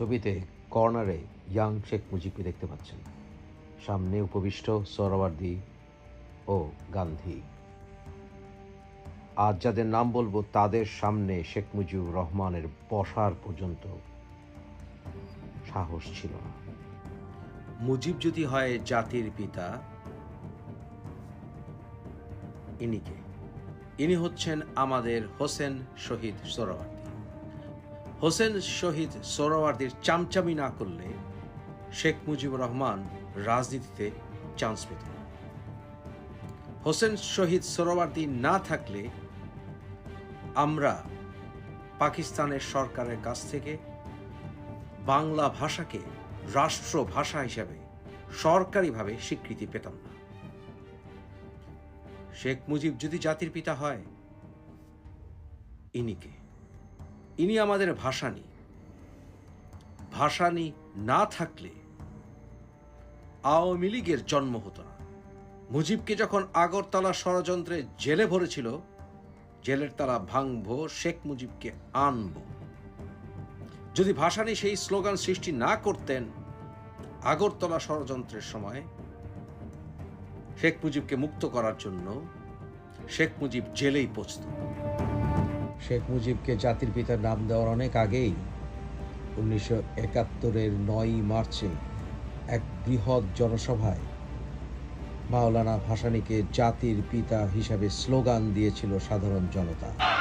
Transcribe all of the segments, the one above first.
ছবিতে কর্নারে ইয়াং শেখ মুজিবকে দেখতে পাচ্ছেন। সামনে উপবিষ্ট সোহরাওয়ার্দী ও গান্ধী। আজ যাদের নাম বলব, তাদের সামনে শেখ মুজিবুর রহমানের বসার পর্যন্ত সাহস ছিল না। মুজিব যদি হয় জাতির পিতা, ইনিকে। ইনি হচ্ছেন আমাদের হোসেন শহীদ সোহরাওয়ার্দী হোসেন শহীদ সোহরাওয়ার্দীর চামচামি না করলে শেখ মুজিবুর রহমান রাজনীতিতে চান্স পেত। হোসেন শহীদ সোহরাওয়ার্দী না থাকলে আমরা পাকিস্তানের সরকারের কাছ থেকে বাংলা ভাষাকে রাষ্ট্র ভাষা হিসাবে সরকারিভাবে স্বীকৃতি পেতাম না শেখ মুজিব যদি জাতির পিতা হয় ইনিকে ইনি আমাদের ভাষানি। ভাষানি না থাকলে আওয়ামী লীগের জন্ম হতো না। মুজিবকে যখন আগরতলা ষড়যন্ত্রে জেলে ভরেছিল, জেলের তালা ভাঙবো, শেখ মুজিবকে আনব। যদি ভাসানী সেই স্লোগান সৃষ্টি না করতেন, আগরতলা ষড়যন্ত্রের সময় শেখ মুজিবকে মুক্ত করার জন্য শেখ মুজিব জেলেই পৌঁছত। শেখ মুজিবকে জাতির পিতার নাম দেওয়ার অনেক আগেই উনিশশো একাত্তরের নয়ই মার্চে এক বৃহৎ জনসভায় মাওলানা ভাসানীকে জাতির পিতা হিসাবে স্লোগান দিয়েছিল সাধারণ জনতা।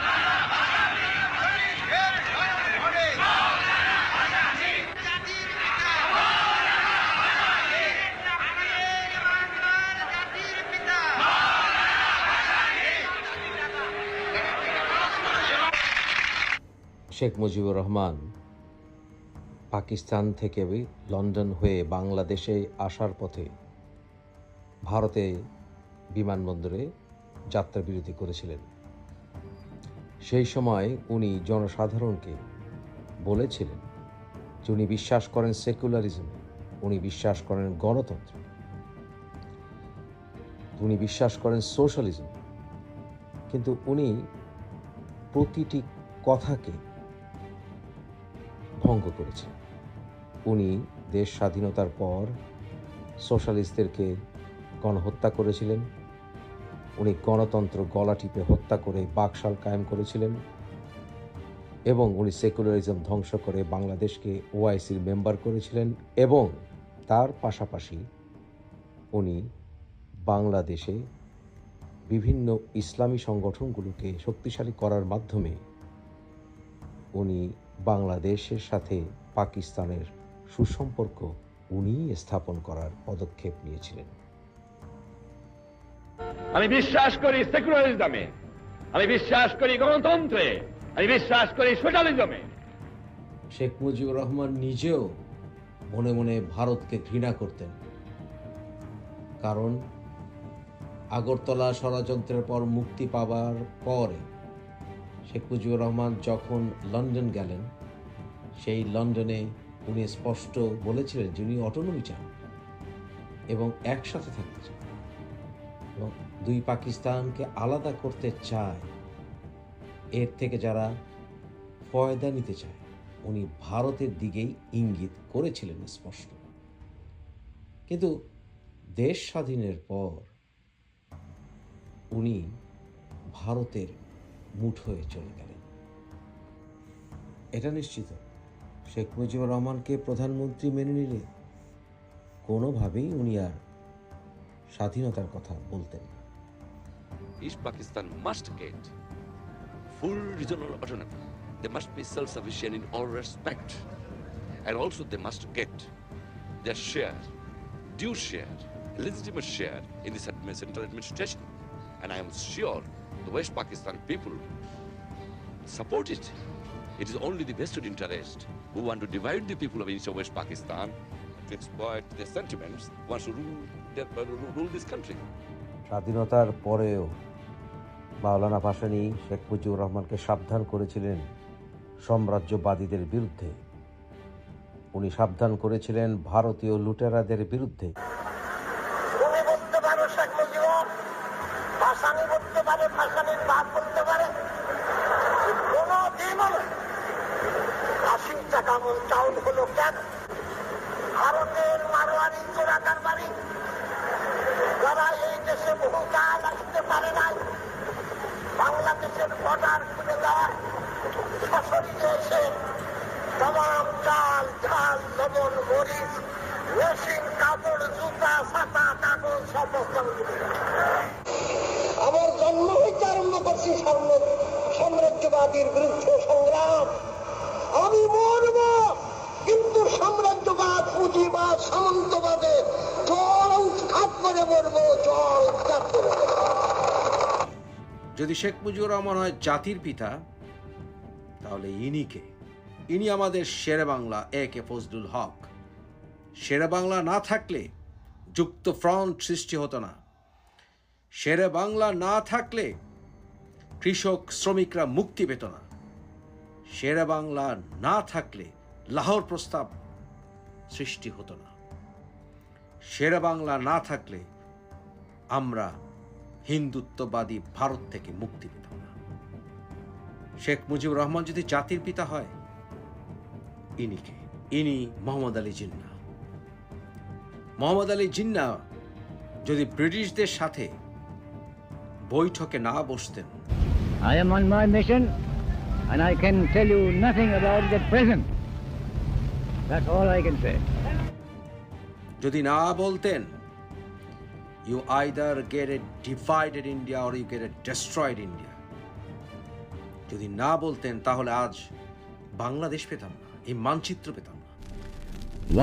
শেখ মুজিবুর রহমান পাকিস্তান থেকে লন্ডন হয়ে বাংলাদেশে আসার পথে ভারতে বিমানবন্দরে যাত্রা বিরতি করেছিলেন। সেই সময় উনি জনসাধারণকে বলেছিলেন যে উনি বিশ্বাস করেন সেকুলারিজমে, উনি বিশ্বাস করেন গণতন্ত্রে, উনি বিশ্বাস করেন সোশ্যালিজম। কিন্তু উনি প্রতিটি কথাকে ভঙ্গ করেছেন উনি দেশ স্বাধীনতার পর সোশ্যালিস্টদেরকে গণহত্যা করেছিলেন। উনি গণতন্ত্র গলা টিপে হত্যা করে বাকশাল কায়েম করেছিলেন এবং উনি সেকুলারিজম ধ্বংস করে বাংলাদেশকে ওআইসির মেম্বার করেছিলেন এবং তার পাশাপাশি উনি বাংলাদেশে বিভিন্ন ইসলামী সংগঠনগুলোকে শক্তিশালী করার মাধ্যমে উনি বাংলাদেশের সাথে পাকিস্তানের সুসম্পর্ক উনিই স্থাপন করার পদক্ষেপ নিয়েছিলেন। আমি বিশ্বাস করি সেকুলারিজমে আমি বিশ্বাস করি গণতন্ত্রে আমি বিশ্বাস করি সোশ্যালিজমে। শেখ মুজিবুর রহমান নিজেও মনে মনে ভারতকে ঘৃণা করতেন। কারণ আগরতলা ষড়যন্ত্রের পর মুক্তি পাবার পরে শেখ মুজিবুর রহমান যখন লন্ডন গেলেন, সেই লন্ডনে উনি স্পষ্ট বলেছিলেন যে উনি অটোনমি চান এবং একসাথে থাকতে চান এবং দুই পাকিস্তানকে আলাদা করতে চায়। এর থেকে যারা ফয়দা নিতে চায়, উনি ভারতের দিকেই ইঙ্গিত করেছিলেন স্পষ্ট। কিন্তু দেশ স্বাধীনের পর উনি ভারতের মুঠোয় চলে গেলেন এটা নিশ্চিত শেখ মুজিবুর রহমানকে প্রধানমন্ত্রী মেনে নিলে কোনোভাবেই উনি আর স্বাধীনতার কথা বলতেন না East Pakistan must get full regional autonomy. They must be self-sufficient in all respect. And also they must get their share, due share, legitimate share in this central administration. And I am sure the West Pakistan people support it. It is only the vested interest who want to divide the people of East West Pakistan to exploit their sentiments, wants to rule, their, uh, rule this country. স্বাধীনতার পরেও মাওলানা ভাসানী শেখ মুজিবুর রহমানকে সাবধান করেছিলেন সাম্রাজ্যবাদীদের বিরুদ্ধে উনি সাবধান করেছিলেন ভারতীয় লুটেরাদের বিরুদ্ধে তুমি বলতে পারো শেখ মুজিবুর ভাসানি বলতে পারে বাপ পারে। কোন দিনও ওয়াশিংটন টাকা মন চাউল হলো কেন? ভারতের মারোয়ারি চোরা কারবারি যারা এই দেশে বহুকাল আসতে পারে নাই, বাংলাদেশের বর্ডার খুলে দেওয়ার সশরীরে এসে তমাম চাল, ঝাল, লবণ, মরিচ, মেশিন, কাপড়, জুতা, ছাতা, কাগজ সমস্ত করছি সাম্রাজ্যবাদীর বিরুদ্ধে সংগ্রাম। আমি মরব, কিন্তু সাম্রাজ্যবাদ, পুঁজিবাদ, সামন্তবাদে জল উৎখাত করে মরব, জল উৎখাত করে যদি শেখ মুজিবুর রহমান হয় জাতির পিতা, তাহলে ইনি কে? ইনি আমাদের শেরে বাংলা, এ কে ফজলুল হক। শেরে বাংলা না থাকলে যুক্ত ফ্রন্ট সৃষ্টি হতো না। শেরে বাংলা না থাকলে কৃষক শ্রমিকরা মুক্তি পেত না শেরে বাংলা না থাকলে লাহোর প্রস্তাব সৃষ্টি হতো না। শেরে বাংলা না থাকলে আমরা হিন্দুত্ববাদী ভারত থেকে মুক্তি পেতাম না। শেখ মুজিবুর রহমান যদি জাতির পিতা হয় ইনিকে ইনি মোহাম্মদ আলী জিন্না। মোহাম্মদ আলী জিন্না যদি ব্রিটিশদের সাথে বৈঠকে না বসতেন I am on my mission and I can tell you nothing about it at present. That's all I can say. যদি না বলতেন you either get a divided India or you get a destroyed India যদি না বলতেন তাহলে আজ বাংলাদেশ পেতাম না এই মানচিত্র পেতাম না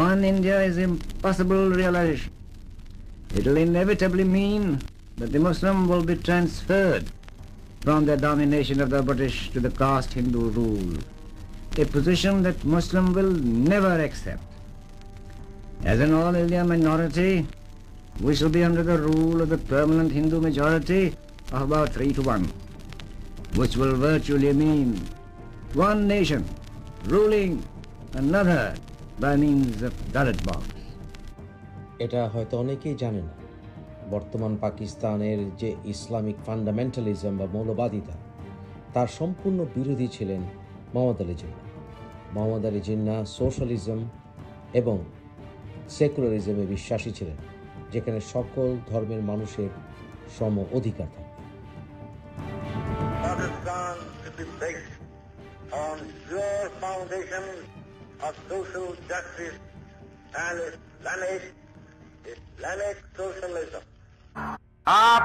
One India is impossible realization. It will inevitably mean that the Muslim will be transferred from the domination of the British to the caste Hindu rule, a position that Muslim will never accept. As an all India minority, we shall be under the rule of the permanent Hindu majority of about three to one, which will virtually mean one nation ruling another by means of ballot box. এটা হয়তো অনেকেই জানে না বর্তমান পাকিস্তানের যে Islamic fundamentalism বা মৌলবাদিতা, তার সম্পূর্ণ বিরোধী ছিলেন মোহাম্মদ আলী জিন্না মোহাম্মদ আলী জিন্না সোশ্যালিজম এবং সেকুলারিজমে বিশ্বাসী ছিলেন, যেখানে সকল ধর্মের মানুষের সম অধিকার থাকে Islamic socialism. आप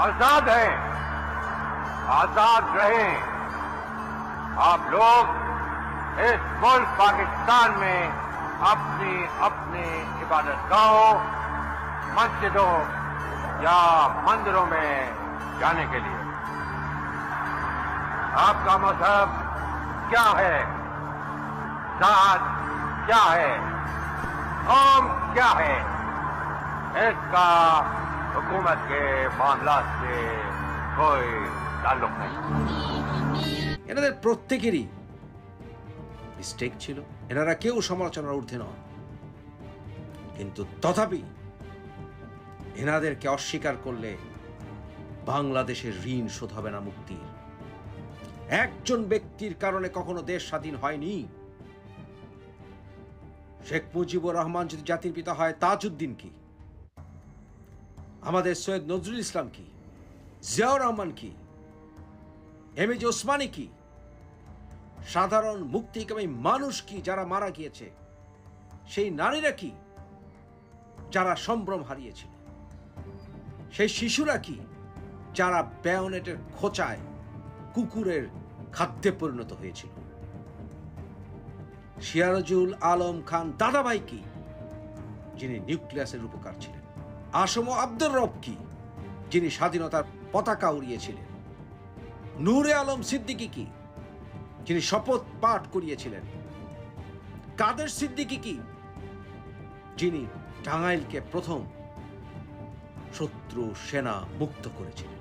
आज़ाद हैं, आज़ाद रहें। आप लोग इस मुल्क पाकिस्तान में अपनी अपनी इबादत गाहों मस्जिदों या मंदिरों में जाने के लिए। आपका मज़हब क्या है? जात क्या है? कौम क्या है? इसका हुकूमत के मामला से कोई ताल्लुक नहीं এনাদের প্রত্যেকেরই মিস্টেক ছিল এনারা কেউ সমালোচনার ঊর্ধ্বে নন কিন্তু তথাপি এনাদেরকে অস্বীকার করলে বাংলাদেশের ঋণ শোধ হবে না মুক্তির একজন ব্যক্তির কারণে কখনো দেশ স্বাধীন হয়নি শেখ মুজিবুর রহমান যদি জাতির পিতা হয় তাজউদ্দিন কি আমাদের সৈয়দ নজরুল ইসলাম কি? জিয়াউর রহমান কি? এম এজ ওসমানী কি? সাধারণ মুক্তিকামী মানুষ কি যারা মারা গিয়েছে? সেই নারীরা কি যারা সম্ভ্রম হারিয়েছিল? সেই শিশুরা কি যারা ব্যায়নেটের খোঁচায় কুকুরের খাদ্যে পরিণত হয়েছিল? সিরাজুল আলম খান দাদাভাই কি, যিনি নিউক্লিয়াসের উপকার ছিলেন? আসম আব্দুর রব কি, যিনি স্বাধীনতার পতাকা উড়িয়েছিলেন। নূরে আলম সিদ্দিকী কি, যিনি শপথ পাঠ করিয়েছিলেন। কাদের সিদ্দিকী কি, যিনি টাঙ্গাইলকে প্রথম শত্রু সেনা মুক্ত করেছিলেন।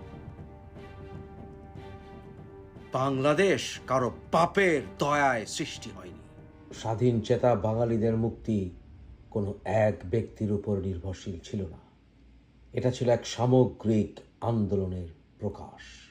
বাংলাদেশ কারও পাপের দয়ায় সৃষ্টি হয়নি। স্বাধীন চেতা বাঙালিদের মুক্তি কোনো এক ব্যক্তির উপর নির্ভরশীল ছিল না। এটা ছিল এক সামগ্রিক আন্দোলনের প্রকাশ।